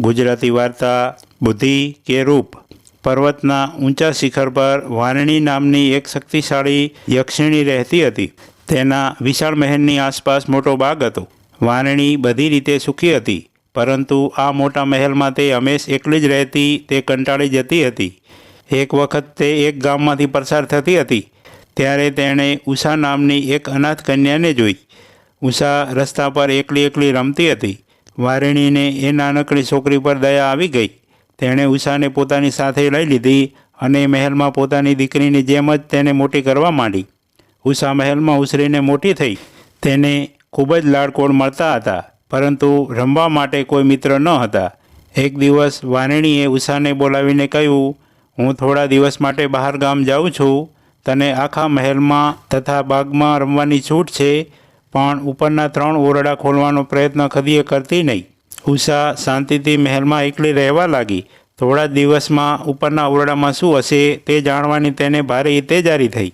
ગુજરાતી વાર્તા બુદ્ધિ કે રૂપ? પર્વતના ઊંચા શિખર પર વારણી નામની એક શક્તિશાળી યક્ષિણી રહેતી હતી. તેના વિશાળ મહેલની આસપાસ મોટો બાગ હતો. વારણી બધી રીતે સુખી હતી, પરંતુ આ મોટા મહેલમાં તે હંમેશ એકલી જ રહેતી, તે કંટાળી જતી હતી. એક વખત તે એક ગામમાંથી પસાર થતી હતી. ત્યારે તેણે ઉષા નામની એક અનાથ કન્યાને જોઈ. ઉષા રસ્તા પર એકલી એકલી રમતી હતી. વારિણીને એ નાનકડી છોકરી પર દયા આવી ગઈ. તેણે ઉષાને પોતાની સાથે લઈ લીધી અને મહેલમાં પોતાની દીકરીની જેમ જ તેને મોટી કરવા માંડી. ઉષા મહેલમાં ઉછરીને મોટી થઈ. તેને ખૂબ જ લાડકોડ મળતા હતા, પરંતુ રમવા માટે કોઈ મિત્ર ન હતા. એક દિવસ વારેણીએ ઉષાને બોલાવીને કહ્યું, હું થોડા દિવસ માટે બહાર ગામ જાઉં છું. તને આખા મહેલમાં તથા બાગમાં રમવાની છૂટ છે. પણ ઉપરના ત્રણ ઓરડા ખોલવાનો પ્રયત્ન કદીએ કરતી નહીં. ઉષા શાંતિથી મહેલમાં એકલી રહેવા લાગી. થોડા દિવસમાં ઉપરના ઓરડામાં શું હશે તે જાણવાની તેને ભારે ઇતેજારી થઈ.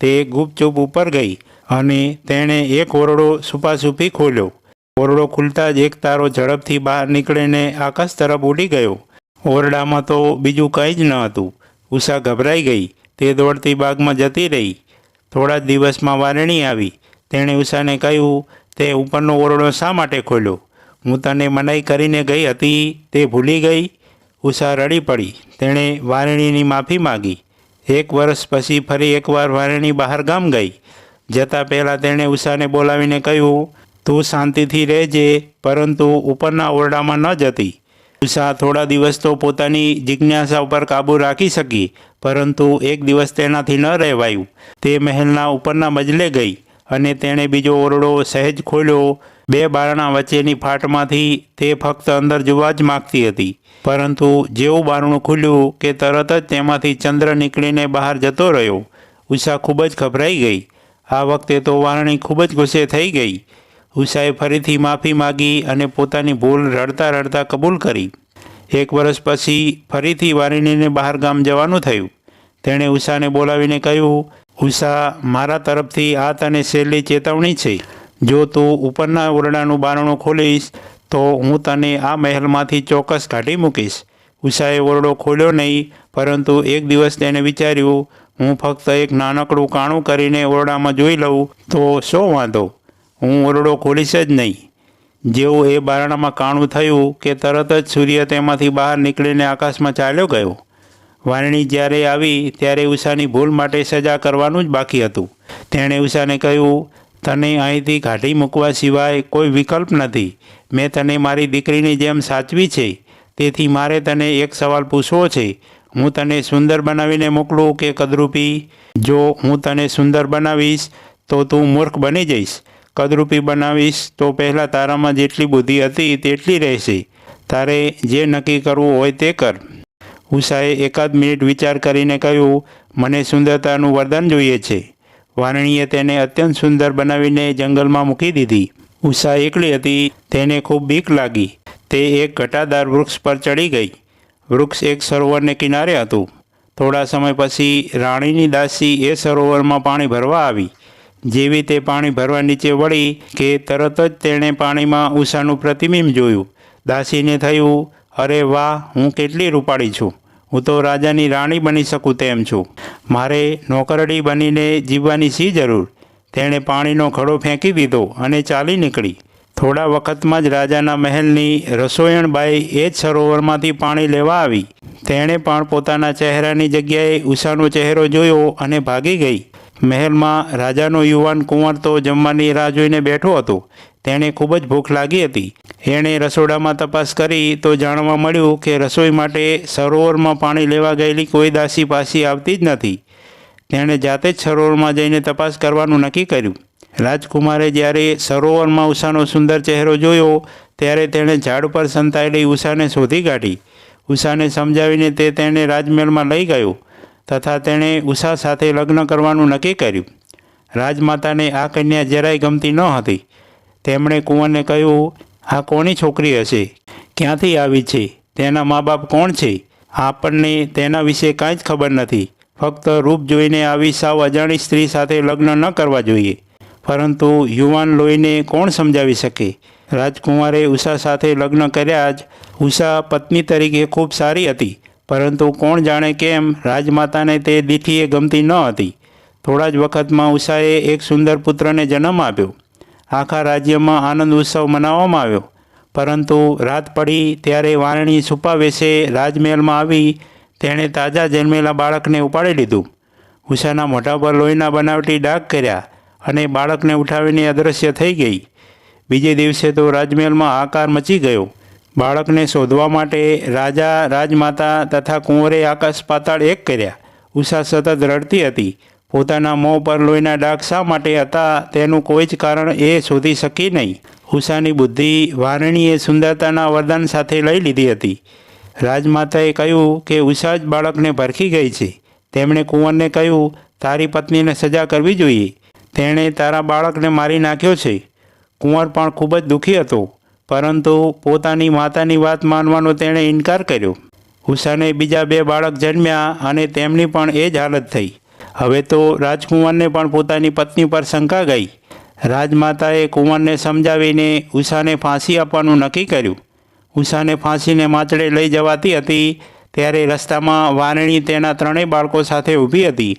તે ગુપચુપ ઉપર ગઈ અને તેણે એક ઓરડો સુપાસુપી ખોલ્યો. ઓરડો ખુલતા જ એક તારો ઝડપથી બહાર નીકળીને આકાશ તરફ ઉડી ગયો. ઓરડામાં તો બીજું કંઈ જ ન હતું. ઉષા ગભરાઈ ગઈ. તે દોડતી બાગમાં જતી રહી. થોડા દિવસમાં વારણી આવી. તેણે ઉષાને કહ્યું, તે ઉપરનો ઓરડો શા માટે ખોલ્યો? હું તને મનાઈ કરીને ગઈ હતી, તે ભૂલી ગઈ. ઉષા રડી પડી. તેણે વારણીની માફી માગી. એક વર્ષ પછી ફરી એકવાર વારણી બહાર ગામ ગઈ. જતાં પહેલાં તેણે ઉષાને બોલાવીને કહ્યું, તું શાંતિથી રહેજે, પરંતુ ઉપરના ઓરડામાં ન જતી. ઉષા થોડા દિવસ તો પોતાની જિજ્ઞાસા ઉપર કાબૂ રાખી શકી, પરંતુ એક દિવસ તેનાથી ન રહેવાયું. તે મહેલના ઉપરના મજલે ગઈ. અને તેણે બીજો ઓરડો સહેજ ખોલ્યો. બે બારણા વચ્ચેની ફાટમાંથી તે ફક્ત અંદર જોવા જ માગતી હતી. પરંતુ જેવું બારણું ખુલ્યું કે તરત જ તેમાંથી ચંદ્ર નીકળીને બહાર જતો રહ્યો, ઉષા ખૂબ જ ગભરાઈ ગઈ. આ વખતે તો વારણી ખૂબ જ ગુસ્સે થઈ ગઈ. ઉષાએ ફરીથી માફી માગી અને પોતાની ભૂલ રડતા રડતા કબૂલ કરી. એક વર્ષ પછી ફરીથી વારિણીને બહાર ગામ જવાનું થયું. તેણે ઉષાને બોલાવીને કહ્યું ઉષા, મારા તરફથી આ તને છેલ્લી ચેતવણી છે. જો તું ઉપરના ઓરડાનું બારણું ખોલીશ, તો હું તને આ મહેલમાંથી ચોક્કસ કાઢી મૂકીશ. ઉષાએ ઓરડો ખોલ્યો નહીં, પરંતુ એક દિવસ તેણે વિચાર્યું, હું ફક્ત એક નાનકડું કાણું કરીને ઓરડામાં જોઈ લઉં, તો શો વાંધો? હું ઓરડો ખોલીશ જ નહીં. જેવું એ બારણામાં કાણું થયું કે તરત જ સૂર્ય તેમાંથી બહાર નીકળીને આકાશમાં ચાલ્યો ગયો. વારણી જ્યારે આવી, ત્યારે ઉષાની ભૂલ માટે સજા કરવાનું જ બાકી હતું. તેણે ઉષાને કહ્યું, તને અહીંથી કાઢી મૂકવા સિવાય કોઈ વિકલ્પ નથી. મેં તને મારી દીકરીની જેમ સાચવી છે. તેથી મારે તને એક સવાલ પૂછવો છે. હું તને સુંદર બનાવીને મોકલું કે કદરૂપી? જો હું તને સુંદર બનાવીશ, તો તું મૂર્ખ બની જઈશ. કદરૂપી બનાવીશ, તો પહેલાં તારામાં જેટલી બુદ્ધિ હતી, તેટલી રહેશે. તારે જે નક્કી કરવું હોય તે કર. ઉષાએ એકાદ મિનિટ વિચાર કરીને કહ્યું, મને સુંદરતાનું વરદાન જોઈએ છે. વારણીએ તેને અત્યંત સુંદર બનાવીને જંગલમાં મૂકી દીધી. ઉષા એકલી હતી, તેને ખૂબ બીક લાગી. તે એક ઘટાદાર વૃક્ષ પર ચડી ગઈ. વૃક્ષ એક સરોવરને કિનારે હતું. થોડા સમય પછી રાણીની દાસી એ સરોવરમાં પાણી ભરવા આવી. જેવી તે પાણી ભરવા નીચે વળી કે તરત જ તેણે પાણીમાં ઉષાનું પ્રતિબિંબ જોયું. દાસીને થયું અરે વાહ, હું કેટલી રૂપાળી છું. હું તો રાજાની રાણી બની શકું તેમ છું. મારે નોકરડી બનીને જીવવાની શી જરૂર? તેણે પાણીનો ઘડો ફેંકી દીધો અને ચાલી નીકળી. થોડા વખતમાં જ રાજાના મહેલની રસોયણબાઈ એ જ સરોવરમાંથી પાણી લેવા આવી. તેણે પણ પોતાના ચહેરાની જગ્યાએ ઉષાનો ચહેરો જોયો અને ભાગી ગઈ. મહેલમાં રાજાનો યુવાન કુંવર તો જમવાની રાહ જોઈને બેઠો હતો. તેણે ખૂબ જ ભૂખ લાગી હતી. એણે રસોડામાં તપાસ કરી તો જાણવા મળ્યું કે રસોઈ માટે સરોવરમાં પાણી લેવા ગયેલી કોઈ દાસી પાસી આવતી જ નથી. તેણે જાતે જ સરોવરમાં જઈને તપાસ કરવાનું નક્કી કર્યું. રાજકુમારે જ્યારે સરોવરમાં ઉષાનો સુંદર ચહેરો જોયો, ત્યારે તેણે ઝાડ પર સંતાયેલી ઉષાને શોધી કાઢી. ઉષાને સમજાવીને તે તેણે રાજમહેલમાં લઈ ગયો તથા તેણે ઉષા સાથે લગ્ન કરવાનું નક્કી કર્યું. રાજમાતાને આ કન્યા જરાય ગમતી ન હતી. તેમણે કુંવરને કહ્યું આ કોની છોકરી હશે? ક્યાંથી આવી છે? તેના મા બાપ કોણ છે? આપણને તેના વિશે કાંઈ જ ખબર નથી. ફક્ત રૂપ જોઈને આવી સાવ અજાણી સ્ત્રી સાથે લગ્ન ન કરવા જોઈએ. પરંતુ યુવાન લોહીને કોણ સમજાવી શકે? રાજકુમારે ઉષા સાથે લગ્ન કર્યા જ ઉષા પત્ની તરીકે ખૂબ સારી હતી. પરંતુ કોણ જાણે કેમ રાજમાતાને તે દીઠીએ ગમતી ન હતી. થોડા જ વખતમાં ઉષાએ એક સુંદર પુત્રને જન્મ આપ્યો. આખા રાજ્યમાં આનંદ ઉત્સવ મનાવવામાં આવ્યો. પરંતુ રાત પડી ત્યારે વારણી છુપાવેશે રાજમહેલમાં આવી તેણે તાજા જન્મેલા બાળકને ઉપાડી લીધું. ઉષાના મોઢા પર લોહીના બનાવટી ડાઘ કર્યા અને બાળકને ઉઠાવીને અદૃશ્ય થઈ ગઈ. બીજે દિવસે તો રાજમહેલમાં આકાર મચી ગયો. બાળકને શોધવા માટે રાજા, રાજમાતા તથા કુંવરે આકાશ પાતાળ એક કર્યા. ઉષા સતત રડતી હતી. પોતાના મોં પર લોહીના ડાઘ શા માટે હતા તેનું કોઈ જ કારણ એ શોધી શકી નહીં. ઉષાની બુદ્ધિ વારણીએ સુંદરતાના વરદાન સાથે લઈ લીધી હતી. રાજમાતાએ કહ્યું કે ઉષા જ બાળકને ભરખી ગઈ છે. તેમણે કુંવરને કહ્યું, તારી પત્નીને સજા કરવી જોઈએ. તેણે તારા બાળકને મારી નાખ્યો છે. કુંવર પણ ખૂબ જ દુઃખી હતો, પરંતુ પોતાની માતાની વાત માનવાનો તેણે ઇનકાર કર્યો. ઉષાને બીજા બે બાળક જન્મ્યા અને તેમની પણ એ જ હાલત થઈ. હવે તો રાજકુંવરને પણ પોતાની પત્ની પર શંકા ગઈ. રાજમાતાએ કુંવરને સમજાવીને ઉષાને ફાંસી આપવાનું નક્કી કર્યું. ઉષાને ફાંસીને માચડે લઈ જવાતી હતી, ત્યારે રસ્તામાં વારણી તેના ત્રણેય બાળકો સાથે ઊભી હતી.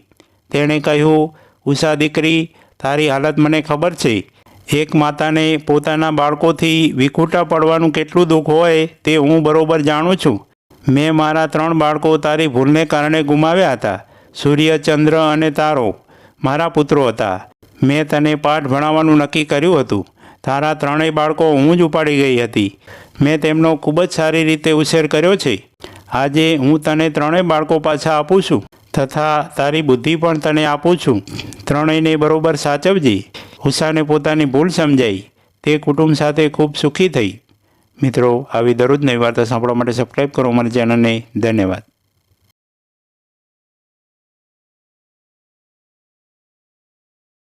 તેણે કહ્યું, ઉષા દીકરી, તારી હાલત મને ખબર છે. એક માતાને પોતાના બાળકોથી વિખૂટા પડવાનું કેટલું દુઃખ હોય તે હું બરોબર જાણું છું. મેં મારા ત્રણ બાળકો તારી ભૂલને કારણે ગુમાવ્યા હતા. સૂર્ય, ચંદ્ર અને તારો મારા પુત્રો હતા. મેં તને પાઠ ભણાવવાનું નક્કી કર્યું હતું. તારા ત્રણેય બાળકો હું જ ઉપાડી ગઈ હતી. મેં તેમનો ખૂબ જ સારી રીતે ઉછેર કર્યો છે. આજે હું તને ત્રણેય બાળકો પાછા આપું છું તથા તારી બુદ્ધિ પણ તને આપું છું. ત્રણેયને બરોબર સાચવજે. ઉષાને પોતાની ભૂલ સમજાઈ. તે કુટુંબ સાથે ખૂબ સુખી થઈ. મિત્રો, આવી દરરોજ નવી વાર્તા સાંભળવા માટે સબસ્ક્રાઈબ કરો અમારી ચેનલને. ધન્યવાદ.